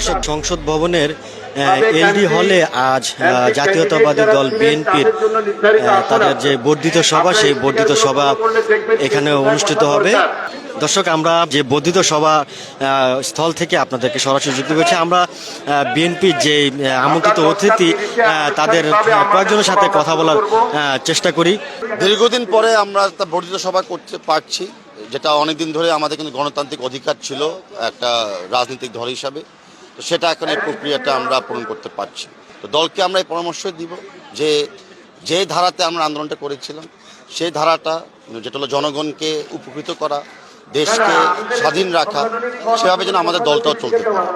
দর্শক সংসদ ভবনের এলডি হলে আজ জাতীয়তাবাদী দল বিএনপির তাদের যে বর্ধিত সভা সেই বর্ধিত সভা এখানে অনুষ্ঠিত হবে। দর্শক আমরা যে বর্ধিত সভা স্থল থেকে আপনাদেরকে সরাসরি যুক্ত করছি আমরা বিএনপির যে আমন্ত্রিত অতিথি তাদের কয়েকজনের সাথে কথা বলার চেষ্টা করি। দীর্ঘদিন পরে আমরা একটা বর্ধিত সভা করতে পারছি যেটা অনেকদিন ধরে আমাদের কিন্তু গণতান্ত্রিক অধিকার ছিল একটা রাজনৈতিক দল হিসাবে। তো সেটা এখন এই প্রক্রিয়াটা আমরা পূরণ করতে পারছি। তো দলকে আমরা এই পরামর্শ দিব যে যে ধারাতে আমরা আন্দোলনটা করেছিলাম, সেই ধারাটা, যেটা হলো জনগণকে উপকৃত করা, দেশকে স্বাধীন রাখা, সেভাবে যেন আমাদের দলটাও চলতে পারে।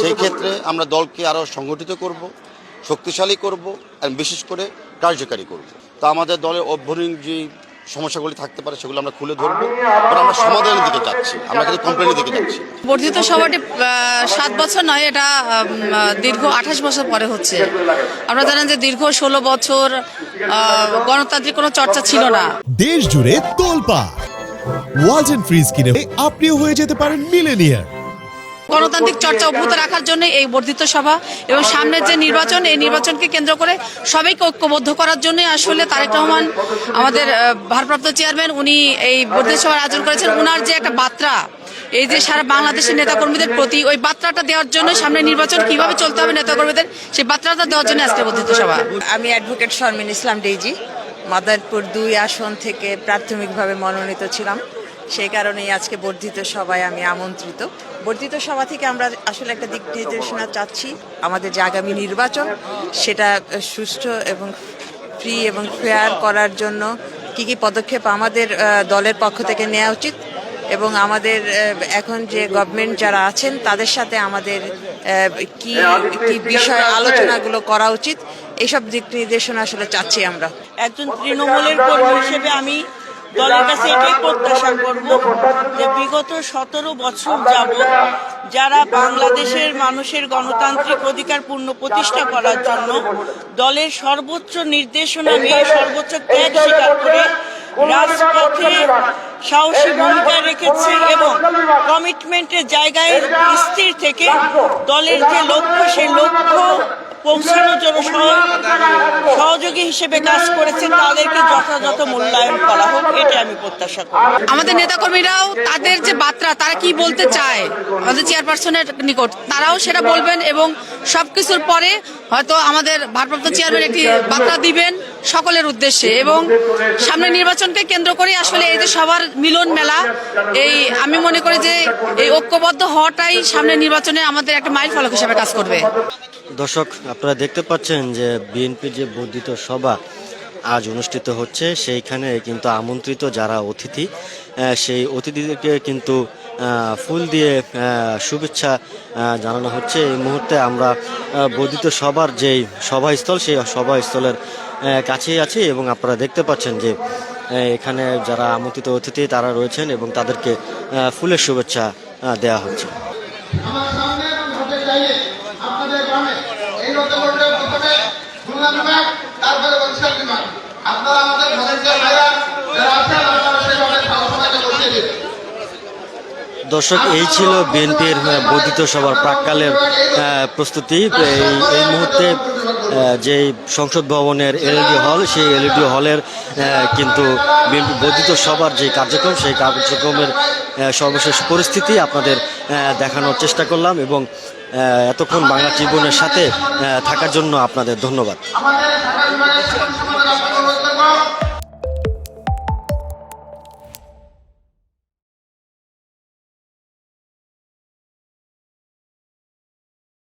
সেই ক্ষেত্রে আমরা দলকে আরও সংগঠিত করব, শক্তিশালী করব আর বিশেষ করে কার্যকারী করব। তা আমাদের দলের অভ্যন্তরীণ যে সমস্যাগুলি থাকতে পারে সেগুলো আমরা খুলে ধরবো আমরা সমাধানের দিকে যাচ্ছি আমরা কিন্তু কমপ্লেনের দিকে যাচ্ছি। বর্ধিত সভাটি আহ, সাত বছর নয় এটা দীর্ঘ আঠাশ বছর পরে হচ্ছে। আমরা জানেন যে দীর্ঘ ষোলো বছর আহ, গণতান্ত্রিক কোনো চর্চা ছিল না। দেশ জুড়ে তোলপা ওয়ালটন ফ্রিজ কিনে আপনিও হয়ে যেতে পারেন মিলেনিয়ার গণতান্ত্রিক চর্চা অব্যাহত রাখার জন্য এই বর্ধিত সভা এবং সামনের যে নির্বাচন এই নির্বাচনকে কেন্দ্র করে সবাইকে ঐক্যবদ্ধ করার জন্য আসলে তারেক রহমান আমাদের ভারপ্রাপ্ত চেয়ারম্যান উনি এই বর্ধিত সভার আয়োজন করেছেন। উনার যে একটা বার্তা এই যে সারা বাংলাদেশের নেতাকর্মীদের প্রতি ওই বার্তাটা দেওয়ার জন্য সামনে নির্বাচন কীভাবে চলতে হবে নেতাকর্মীদের সেই বার্তাটা দেওয়ার জন্য আজকে বর্ধিত সভা। আমি অ্যাডভোকেট শর্মিন ইসলাম ডেইজি মাদারপুর দুই আসন থেকে প্রাথমিকভাবে মনোনীত ছিলাম। সেই কারণেই আজকে বর্ধিত সভায় আমি আমন্ত্রিত। বর্ধিত সভা থেকে আমরা আসলে একটা দিক নির্দেশনা চাচ্ছি আমাদের যে আগামী নির্বাচন সেটা সুষ্ঠু এবং ফ্রি এবং ফেয়ার করার জন্য কি কি পদক্ষেপ আমাদের দলের পক্ষ থেকে নেওয়া উচিত এবং আমাদের এখন যে গভর্নমেন্ট যারা আছেন তাদের সাথে আমাদের কি কি বিষয়ে আলোচনাগুলো করা উচিত এইসব দিক নির্দেশনা আসলে চাচ্ছি আমরা। একজন তৃণমূলের কর্মী হিসেবে আমি দলের কাছে এটাই প্রত্যাশা করব যে বিগত সতেরো বছর যাব যারা বাংলাদেশের মানুষের গণতান্ত্রিক অধিকার পূর্ণ প্রতিষ্ঠা করার জন্য দলের সর্বোচ্চ নির্দেশনা নিয়ে সর্বোচ্চ ত্যাগ স্বীকার করে রাজপথে সাহসী ভূমিকা রেখেছে এবং কমিটমেন্টের জায়গায় স্থির থেকে দলের যে লক্ষ্য, সেই লক্ষ্য পৌঁছানোর জন্য সহ- সহযোগী হিসেবে কাজ করেছে, তাদেরকে যথাযথ মূল্যায়ন করা হোক এটা আমি প্রত্যাশা করি। আমাদের নেতাকর্মীরাও তাদের যে বার্তা তারা কি বলতে চায়? আমাদের চেয়ারপারসনের নিকট। তারাও সেটা বলবেন এবং সবকিছুর পরে হয়তো আমাদের ভারপ্রাপ্ত চেয়ারম্যান একটি বার্তা দিবেন সকলের উদ্দেশ্যে। এবং সামনে নির্বাচনকে কেন্দ্র করে আসলে এই যে সবার মিলন মেলা, এই আমি মনে করি যে এই ঐক্যবদ্ধ হওয়াটাই সামনে নির্বাচনে আমাদের একটা মাইল ফলক হিসেবে কাজ করবে। দর্শক, আপনারা দেখতে পাচ্ছেন যে বিএনপির যে বর্ধিত সভা আজ অনুষ্ঠিত হচ্ছে। সেইখানে কিন্তু আমন্ত্রিত যারা অতিথি সেই অতিথিদেরকে কিন্তু ফুল দিয়ে শুভেচ্ছা জানানো হচ্ছে। এই মুহূর্তে আমরা বর্ধিত সভার যেই সভাস্থল, সেই সভাস্থলের কাছেই আছি এবং আপনারা দেখতে পাচ্ছেন যে এখানে যারা আমন্ত্রিত অতিথি তারা রয়েছেন এবং তাদেরকে ফুলের শুভেচ্ছা দেওয়া হচ্ছে। আপনাদের গ্রামে দর্শক, এই ছিল বিএনপির বর্ধিত সভার প্রাককালের প্রস্তুতি। এই এই মুহূর্তে যে সংসদ ভবনের এলইডি হল, সেই এলইডি হলের কিন্তু বিএনপি বর্ধিত সভার যে কার্যক্রম, সেই কার্যক্রমের সর্বশেষ পরিস্থিতি আপনাদের দেখানোর চেষ্টা করলাম এবং এতক্ষণ বাংলা ট্রিবিউনের সাথে থাকার জন্য আপনাদের ধন্যবাদ।